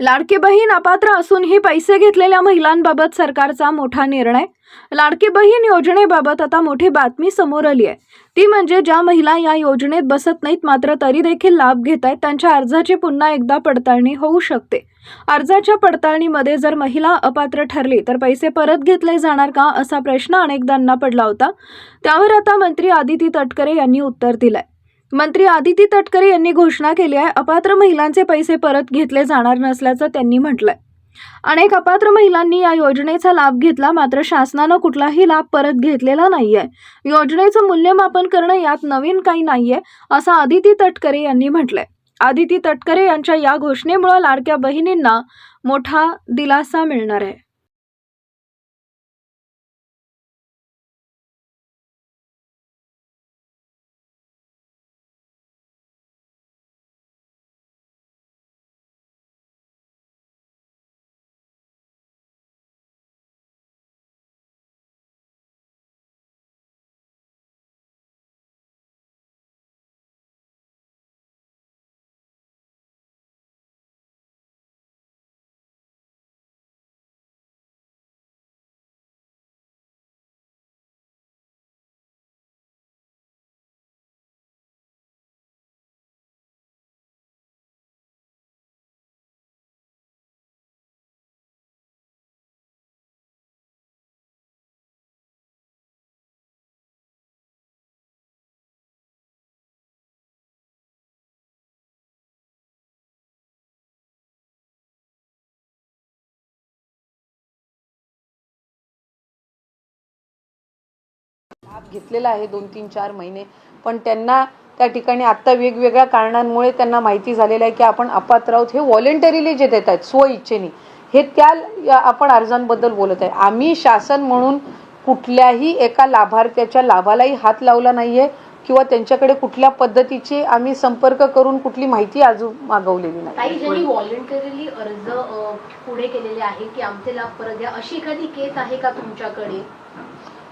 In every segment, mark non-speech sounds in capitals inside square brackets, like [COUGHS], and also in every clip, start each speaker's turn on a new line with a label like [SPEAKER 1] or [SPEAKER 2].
[SPEAKER 1] लाडकी बहीण अपात्र असूनही पैसे घेतलेल्या महिलांबाबत सरकारचा मोठा निर्णय. लाडकी बहीण योजनेबाबत आता मोठी बातमी समोर आली आहे. ती म्हणजे ज्या महिला या योजनेत बसत नाहीत मात्र तरी देखील लाभ घेत आहेत त्यांच्या अर्जाची पुन्हा एकदा पडताळणी होऊ शकते. अर्जाच्या पडताळणीमध्ये जर महिला अपात्र ठरली तर पैसे परत घेतले जाणार का असा प्रश्न अनेकदांना पडला होता. त्यावर आता मंत्री आदिती तटकरे यांनी उत्तर दिलंय. मंत्री आदिती तटकरे यांनी घोषणा केली आहे अपात्र महिलांचे पैसे परत घेतले जाणार नसल्याचं त्यांनी म्हटलंय. अनेक अपात्र महिलांनी या योजनेचा लाभ घेतला मात्र शासनानं कुठलाही लाभ परत घेतलेला नाहीये. योजनेचं मूल्यमापन करणं यात नवीन काही नाहीये असं आदिती तटकरे यांनी म्हटलंय. आदिती तटकरे यांच्या या घोषणेमुळे लाडक्या बहिणींना मोठा दिलासा मिळणार आहे.
[SPEAKER 2] घेतलेला आहे दोन तीन चार महिने. पण त्यांना त्या ठिकाणी आत्ता वेगवेगळ्या कारणांमुळे त्यांना माहिती झालेलं आहे की आपण अपात्र आहोत. हे व्हॉलेंटरीली जे देत आहेत स्वइच्छेने हे त्या आपण अर्जांबद्दल बोलत आहे. आम्ही शासन म्हणून कुठल्याही एका लाभार्थ्याच्या लाभालाही हात लावला नाहीये किंवा त्यांच्याकडे कुठल्या पद्धतीचे आम्ही संपर्क करून कुठली माहिती अजून मागवलेली नाही.
[SPEAKER 3] काही ज्यांनी व्हॉलेंटरीली अर्ज पुढे केलेले आहे की आमचे लाभ परत द्या अशी एखादी केस आहे का तुमच्याकडे?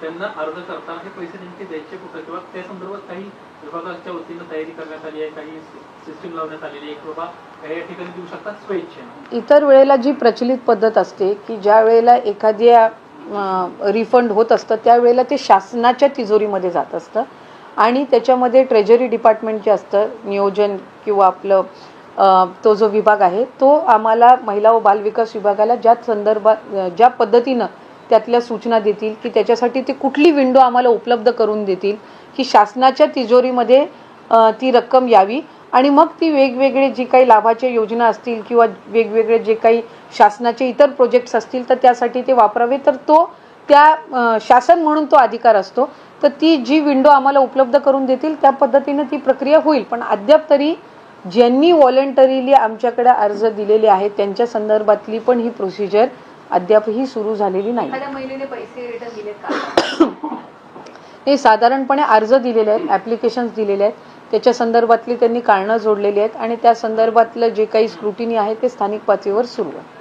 [SPEAKER 4] त्यांना अर्ज करता हे पैसे नेमके द्यायचे कुठं? किंवा त्या संदर्भात काही विभागाच्या वतीनं तयारी करण्यात आली आहे काही सिस्टीम लावण्यात आलेली आहे किंवा बाबा या ठिकाणी देऊ शकतात स्वेच्छेनं?
[SPEAKER 2] इतर वेळेला जी प्रचलित पद्धत असते की ज्या वेळेला एखाद्या रिफंड होत असतं त्यावेळेला ते शासनाच्या तिजोरीमध्ये जात असतं. आणि त्याच्यामध्ये ट्रेजरी डिपार्टमेंट जे असतं नियोजन किंवा आपलं तो जो विभाग आहे तो आम्हाला महिला व बालविकास विभागाला ज्या संदर्भात ज्या पद्धतीनं त्यातल्या सूचना देतील की त्याच्यासाठी ते कुठली विंडो आम्हाला उपलब्ध करून देतील की शासनाच्या तिजोरीमध्ये ती रक्कम यावी. आणि मग ती वेगवेगळे जी काही लाभाच्या योजना असतील किंवा वेगवेगळे जे काही शासनाचे इतर प्रोजेक्ट्स असतील तर त्यासाठी ते वापरावे. तर तो त्या शासन म्हणून तो अधिकार असतो. तर ती जी विंडो आम्हाला उपलब्ध करून देतील त्या पद्धतीनं ती प्रक्रिया होईल. पण अद्याप तरी ज्यांनी व्हॉलेंटरीली आमच्याकडे अर्ज दिलेले आहेत त्यांच्या संदर्भातली पण ही प्रोसिजर अद्यापही सुरू झालेली नाही.
[SPEAKER 3] एखाद्या महिलेने पैसे रिटर्न दिलेत का? [COUGHS]
[SPEAKER 2] हे साधारणपणे अर्ज दिलेले आहेत ॲप्लिकेशन्स दिलेले आहेत. त्याच्या संदर्भातली त्यांनी कारणं जोडलेली आहेत आणि त्या संदर्भातलं जे काही स्क्रुटिनी आहे ते स्थानिक पातळीवर सुरू आहे.